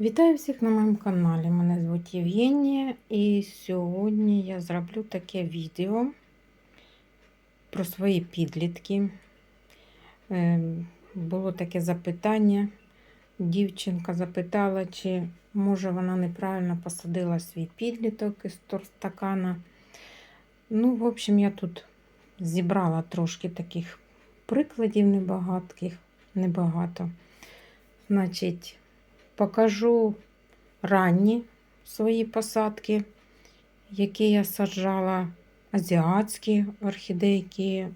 Вітаю всіх на моєму каналі. Мене звуть Євгенія, і сьогодні я зроблю таке відео про свої підлітки. Е, Було таке запитання. Дівчинка запитала, чи може вона неправильно посадила свій підліток із торстакана. Ну, в общем, я тут зібрала трошки таких прикладів небагатих, небагато. Значить, покажу ранні свої посадки, які я саджала, азіатські орхідейки,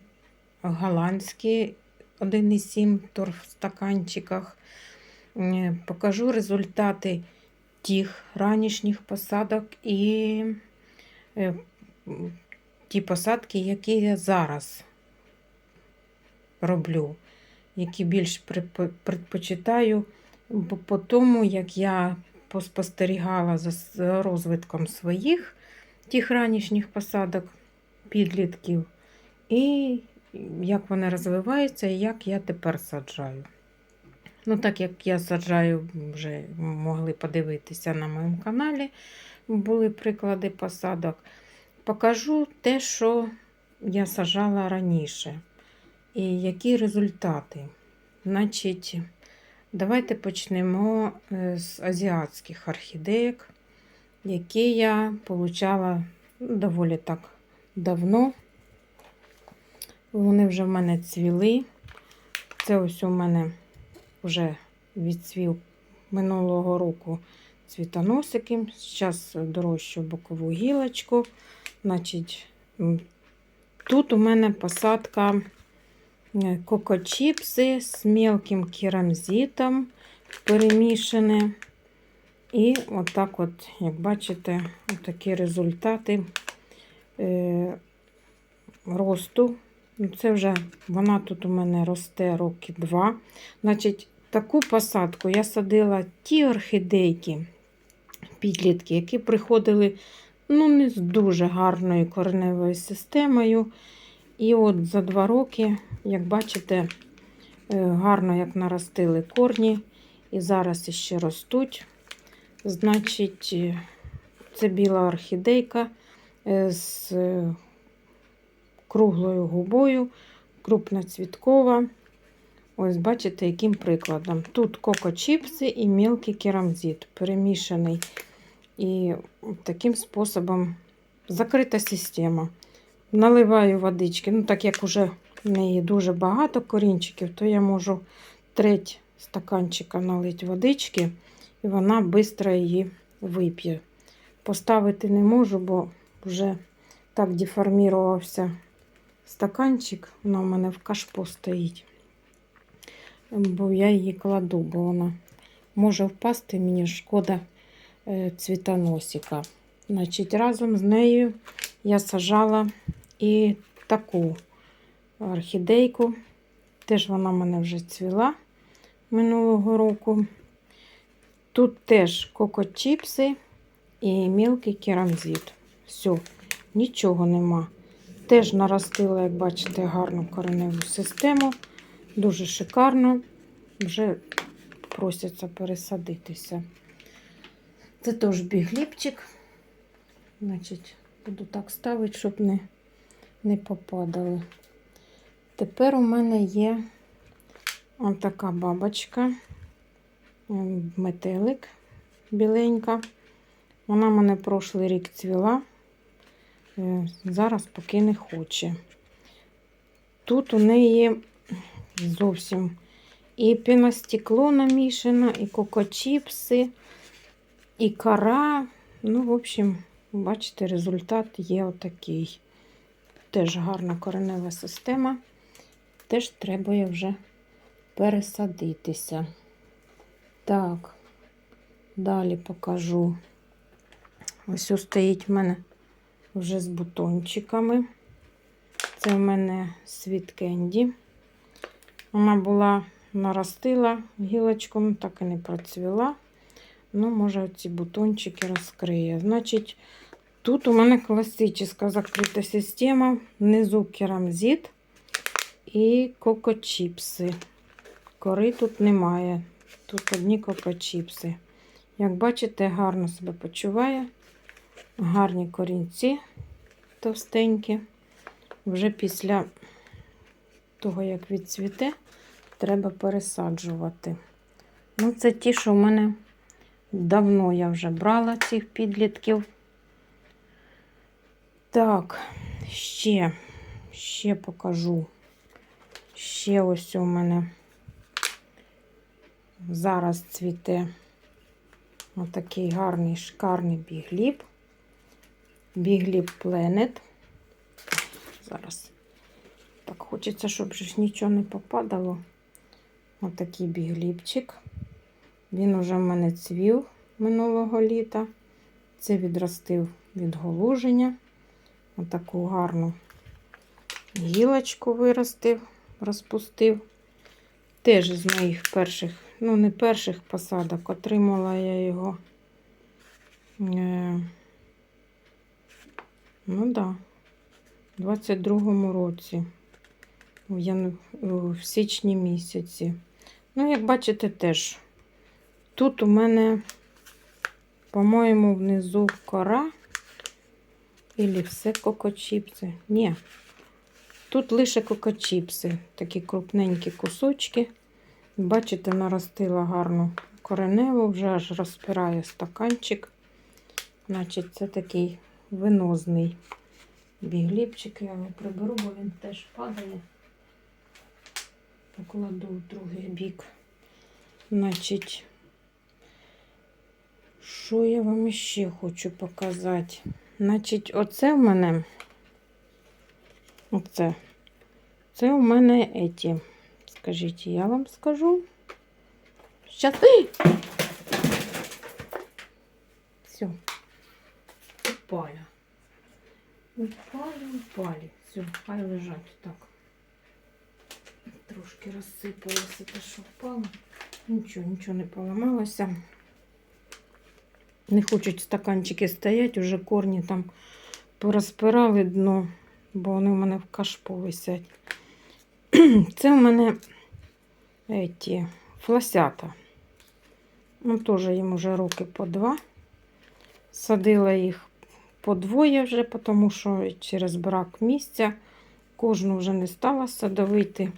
голландські 1,7 торф в стаканчиках. Покажу результати тих ранішніх посадок і е, ті посадки, які я зараз роблю, які більш предпочитаю. Бо по тому, як я поспостерігала за розвитком своїх тих ранішніх посадок підлітків, і як вони розвиваються, і як я тепер саджаю. Ну, так як я саджаю, вже могли подивитися на моєму каналі, були приклади посадок. Покажу те, що я саджала раніше, і які результати. Значить, Давайте почнемо е, з азіатських орхідеїк, які я получала ну, доволі так давно. Вони вже в мене цвіли. Це ось у мене вже відцвів минулого року цвітоносики. Зараз дорожчу бокову гілочку. Значить, тут у мене посадка кокочіпси з мелким керамзитом перемішане. І отак, от, як бачите, такі результати е, росту. Ну, Це вже вона тут у мене росте роки два. Значить, таку посадку я садила ті орхідейки, підлітки, які приходили ну, не з дуже гарною кореневою системою. І от за два роки, як бачите, е, гарно як наростили корні, і зараз іще ростуть. Значить, е, це біла орхідейка е, з круглою губою, крупноцвіткова. Ось, бачите, яким прикладом. Тут кокочіпси і мілкий керамзит перемішаний. І таким способом закрита система. Наливаю водички. Ну, так як уже в неї дуже багато корінчиків, то я можу треть стаканчика налити водички, і вона швидко її вип'є. Поставити не можу, бо вже так деформірувався стаканчик. Вона в мене в кашпо стоїть. Бо я її кладу, бо вона може впасти, мені шкода е, цвітоносика. Значить, разом з нею я сажала і таку орхідейку. Теж вона в мене вже цвіла минулого року. Тут теж кокочіпси і мілкий керамзит. Все, нічого нема. Теж наростила, як бачите, гарну кореневу систему. Дуже шикарно. Вже просяться пересадитися. Це теж бігліпчик. Значить, буду так ставити, щоб не, не попадали. Тепер у мене є ось така бабочка, метелик біленька. Вона в мене прошлий рік цвіла. Е, Зараз поки не хоче. Тут у неї зовсім і піностекло намішано, і кокочіпси, і кора. Ну, в общем, бачите, результат є отакий. Теж гарна коренева система. Теж треба вже пересадитися. Так, далі покажу. Ось ось стоїть в мене вже з бутончиками. Це в мене світ кенді. Вона була наростила гілочком, так і не процвіла. Ну, може, ці бутончики розкриє. Значить, тут у мене класична закрита система. Внизу керамзит і кокочіпси. Кори тут немає. Тут одні кокочіпси. Як бачите, гарно себе почуває. Гарні корінці товстенькі. Вже після того, як відцвіте, треба пересаджувати. Ну, це ті, що в мене давно я вже брала цих підлітків. Так, ще, ще покажу. Ще ось у мене зараз цвіте отакий гарний шикарний бігліб. Бігліб Planet. Зараз. Так, хочеться, щоб ж нічого не попадало. Отакий біглібчик. Він уже в мене цвів минулого літа. Це відростив від голуження. Отаку гарну гілочку виростив, розпустив. Теж з моїх перших, ну, не перших посадок, отримала я його. Е, ну да, в 22-му році, в, яну, в січні місяці. Ну, як бачите, теж. Тут у мене, по-моєму, внизу кора. Ілі все кокочіпси. Ні. Тут лише кокочіпси, такі крупненькі кусочки. Бачите, наростила гарну кореневу, вже аж розпирає стаканчик. Значить, це такий винозний бігліпчик. Я його приберу, бо він теж падає. Покладу в другий бік. Значить, що я вам ще хочу показати? Значить, оце в мене. Оце. Це у мене еті. Скажіть, я вам скажу. Щас. Все. Упали. Упали, упали. Все, хай лежать так. Трошки розсипалося те, що впало. Нічого, нічого не поламалося. Не хочуть стаканчики стоять, уже корні там порозпирали дно, бо вони в мене в кашпо висять. Це в мене еті, фласята. Ну, теж їм вже роки по два. Садила їх по двоє вже, тому що через брак місця кожну вже не стала садовити.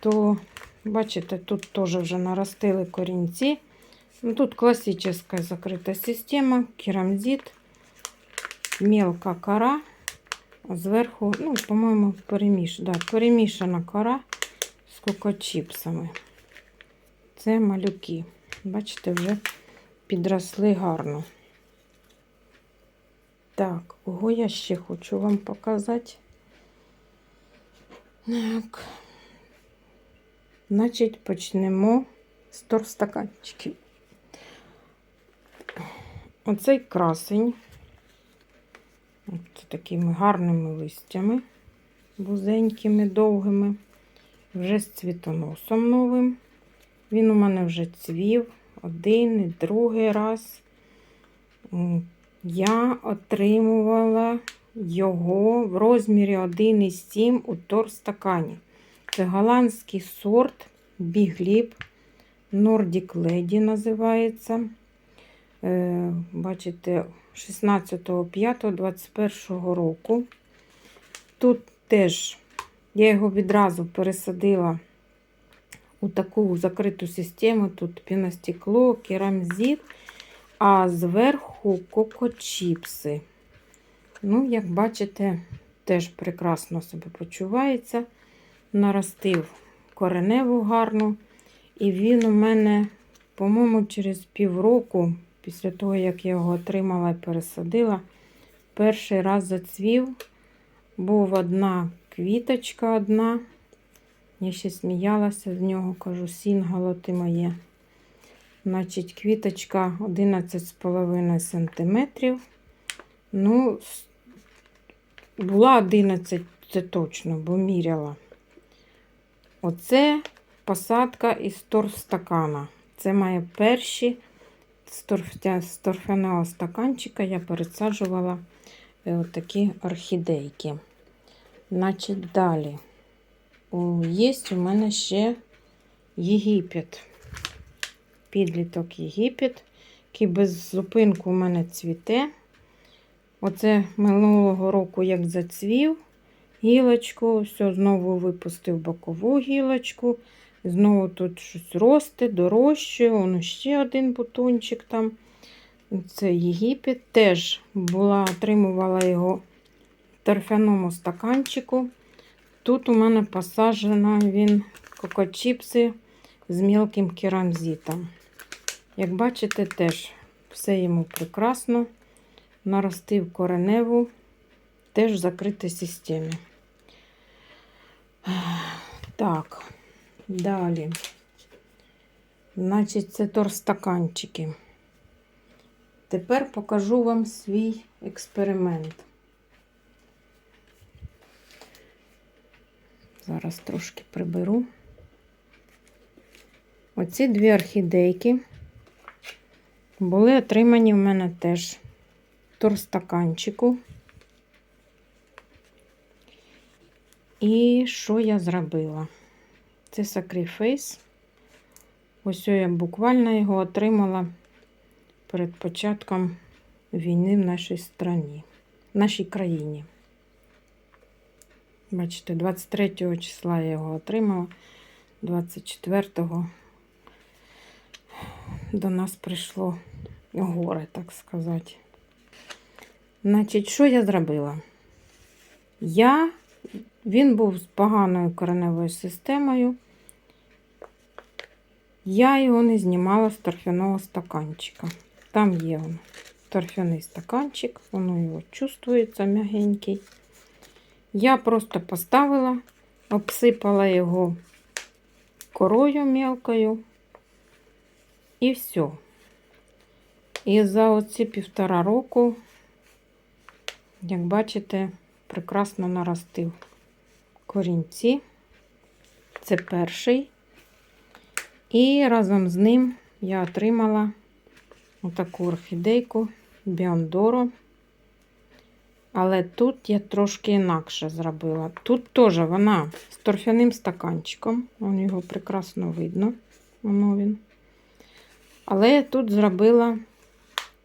То, бачите, тут теж вже наростили корінці. Ну, тут классическая закрытая система, керамзит, мелка кора, зверху, ну, по-моєму, переміш, да, перемішана кора з кокочіпсами. Це малюки. Бачите, вже підросли гарно. Так, кого я ще хочу вам показати. Так. Значить, почнемо з торстаканчиків. Оцей красень. Це такими гарними листями, вузенькими, довгими, вже з цвітоносом новим. Він у мене вже цвів один і другий раз. Я отримувала його в розмірі 1,7 у торстакані. Це голландський сорт Бігліб Nordic Lady називається. Е, Бачите, 16.05.21 року. Тут теж я його відразу пересадила у таку закриту систему. Тут піностекло, керамзит, а зверху кокочіпси. Ну, як бачите, теж прекрасно себе почувається. Наростив кореневу гарну. І він у мене, по-моєму, через півроку, після того, як я його отримала і пересадила, перший раз зацвів. Був одна квіточка одна. Я ще сміялася з нього, кажу, сінгало ти моє. Значить, квіточка 11,5 см. Ну, була 11, це точно, бо міряла. Оце посадка із торфстакана. Це має перші з торфяного стаканчика я пересаджувала е, отакі орхідейки. Значить, далі. Є у мене ще Єгипет. Підліток Єгипет. який без зупинку у мене цвіте. Оце минулого року як зацвів гілочку, все, знову випустив бокову гілочку. Знову тут щось росте, дорожче, воно ще один бутончик там. Це Єгипет. Теж була, отримувала його в торфяному стаканчику. Тут у мене посаджено він кокочіпси з мілким керамзитом. Як бачите, теж все йому прекрасно. Наростив кореневу, теж в закритій системі. Так, далі. Значить, це торстаканчики. Тепер покажу вам свій експеримент. Зараз трошки приберу. Оці дві орхідейки були отримані в мене теж торстаканчику. І що я зробила? Це Sacrifice. Ось я буквально його отримала перед початком війни в нашій страні, в нашій країні. Бачите, 23 числа я його отримала, 24-го до нас прийшло горе, так сказати. Значить, що я зробила? Я, він був з поганою кореневою системою. Я його не знімала з торфяного стаканчика. Там є він, торфяний стаканчик, воно його чувствується м'ягенький. Я просто поставила, обсипала його корою мелкою і все. І за оці півтора року, як бачите, прекрасно наростив корінці. Це перший. І разом з ним я отримала отаку орхідейку Біондоро. Але тут я трошки інакше зробила. Тут теж вона з торфяним стаканчиком. Вон його прекрасно видно. Воно він. Але я тут зробила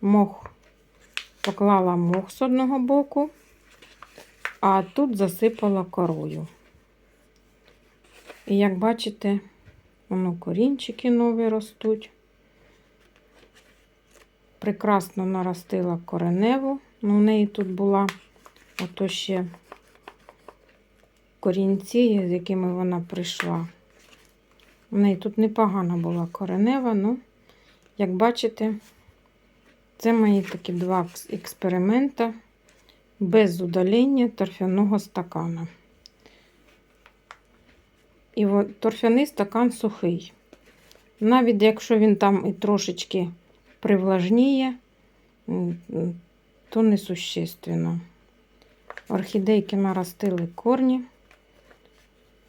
мох, поклала мох з одного боку, а тут засипала корою. І як бачите, воно корінчики нові ростуть. Прекрасно наростила кореневу. Ну, в неї тут була ото ще корінці, з якими вона прийшла. У неї тут непогана була коренева, ну, як бачите, це мої такі два експеримента без удалення торфяного стакана. І торфяний стакан сухий. Навіть якщо він там і трошечки привлажніє, то несущественно. Орхідейки наростили корні.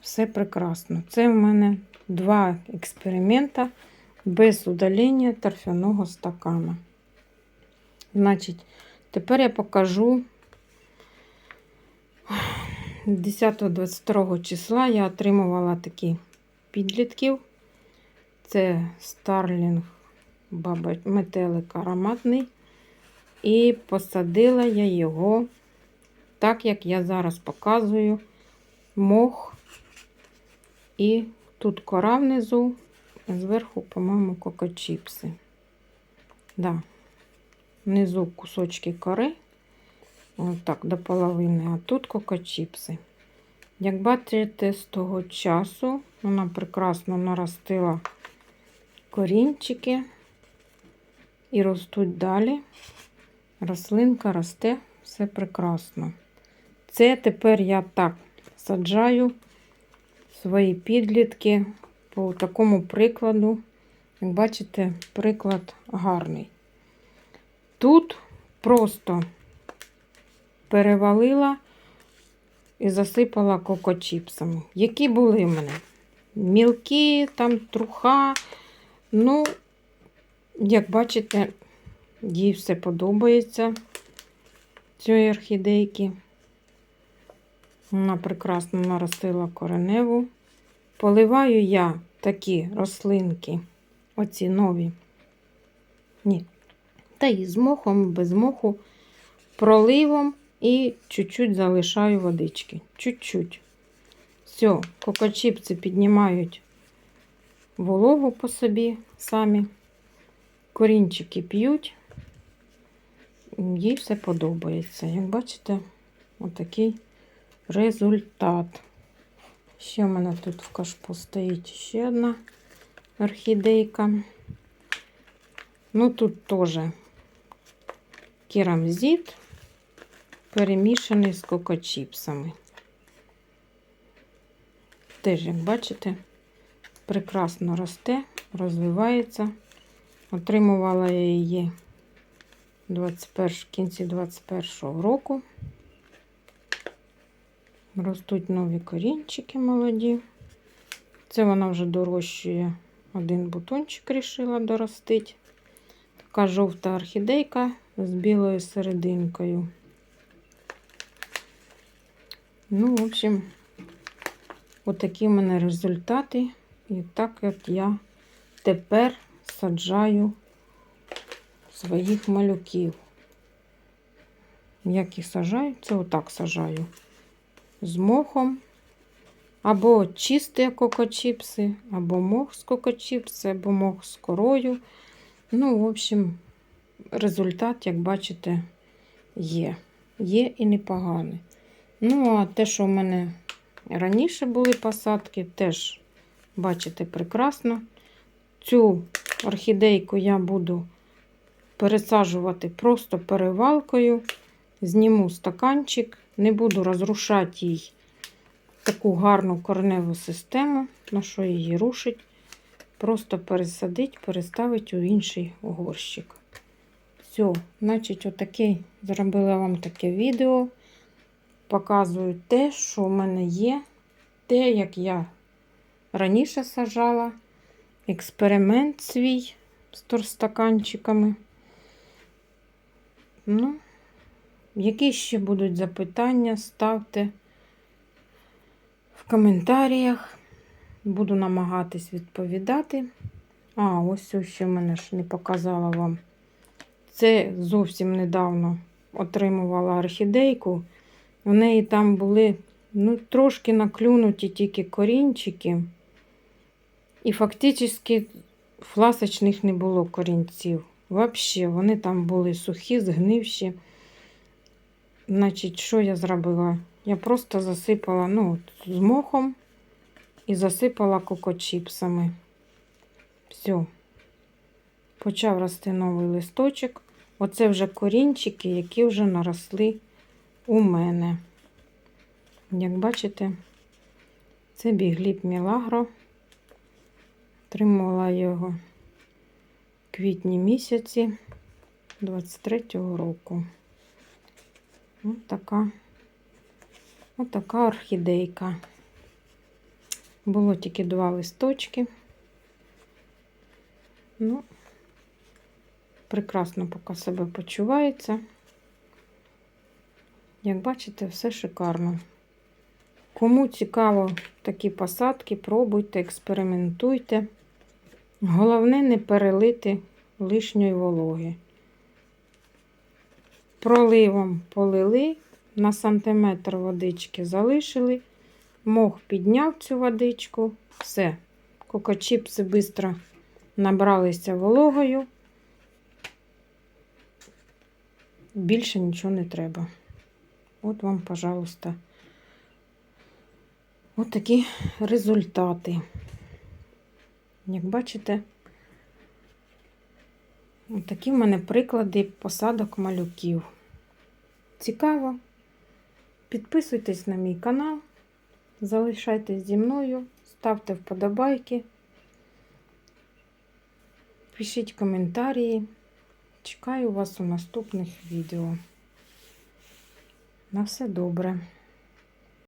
Все прекрасно. Це в мене два експеримента без удалення торфяного стакана. Значить, тепер я покажу 10-22 числа я отримувала такі підлітків. Це Старлінг баба метелик ароматний. І посадила я його, так як я зараз показую, мох. І тут кора внизу, зверху, по-моєму, кокочіпси. Да. Внизу кусочки кори, отак, до половини, а тут кокочіпси. Як бачите, з того часу вона прекрасно наростила корінчики і ростуть далі. Рослинка росте, все прекрасно. Це тепер я так саджаю свої підлітки по такому прикладу. Як бачите, приклад гарний. Тут просто перевалила і засипала кокочіпсами. Які були в мене? Мілкі, там труха. Ну, як бачите, їй все подобається цієї орхідейки. Вона прекрасно наростила кореневу. Поливаю я такі рослинки, оці нові. Ні, Та і з мохом, без моху, проливом і чуть-чуть залишаю водички. Чуть-чуть. Все, кокочіпці піднімають вологу по собі самі. Корінчики п'ють. Їй все подобається. Як бачите, отакий результат. Ще в мене тут в кашпу стоїть ще одна орхідейка. Ну, тут теж керамзит перемішаний з кокочіпсами. Теж, як бачите, прекрасно росте, розвивається. Отримувала я її 21, в кінці 21 року. Ростуть нові корінчики молоді. Це вона вже дорощує. Один бутончик рішила доростити. Така жовта орхідейка з білою серединкою. Ну, в общем, отакі в мене результати. І так от я тепер саджаю своїх малюків. Як їх сажаю? Це отак сажаю. З мохом. Або чисті кокочіпси, або мох з кокочіпси, або мох з корою. Ну, в общем, результат, як бачите, є. Є і непоганий. Ну, а те, що в мене раніше були посадки, теж, бачите, прекрасно. Цю орхідейку я буду пересаджувати просто перевалкою. Зніму стаканчик, не буду розрушати їй таку гарну корневу систему, на що її рушить. Просто пересадить, переставить у інший горщик. Все, значить, отаке, зробила вам таке відео. Показую те, що в мене є, те, як я раніше сажала, експеримент свій з торстаканчиками. Ну, які ще будуть запитання, ставте в коментарях. Буду намагатись відповідати. А, ось ще в мене ж не показала вам. Це зовсім недавно отримувала орхідейку. У неї там були ну, трошки наклюнуті тільки корінчики. І фактично фласочних не було корінців. Взагалі, вони там були сухі, згнивші. Значить, що я зробила? Я просто засипала ну, з мохом і засипала кокочіпсами. Все. Почав рости новий листочок. Оце вже корінчики, які вже наросли у мене. Як бачите, це бігліп Мілагро. Тримала його в квітні місяці 23-го року. Ось така, ось така орхідейка. Було тільки два листочки. Ну, прекрасно поки себе почувається. Як бачите, все шикарно. Кому цікаво такі посадки, пробуйте, експериментуйте. Головне не перелити лишньої вологи. Проливом полили, на сантиметр водички залишили, мох підняв цю водичку, все. Кокочіпси швидко набралися вологою. Більше нічого не треба. От вам, пожалуйста, от такі результати. Як бачите, такі в мене приклади посадок малюків. Цікаво. Підписуйтесь на мій канал, залишайтесь зі мною, ставте вподобайки, пишіть коментарі. Чекаю вас у наступних відео. На все добре.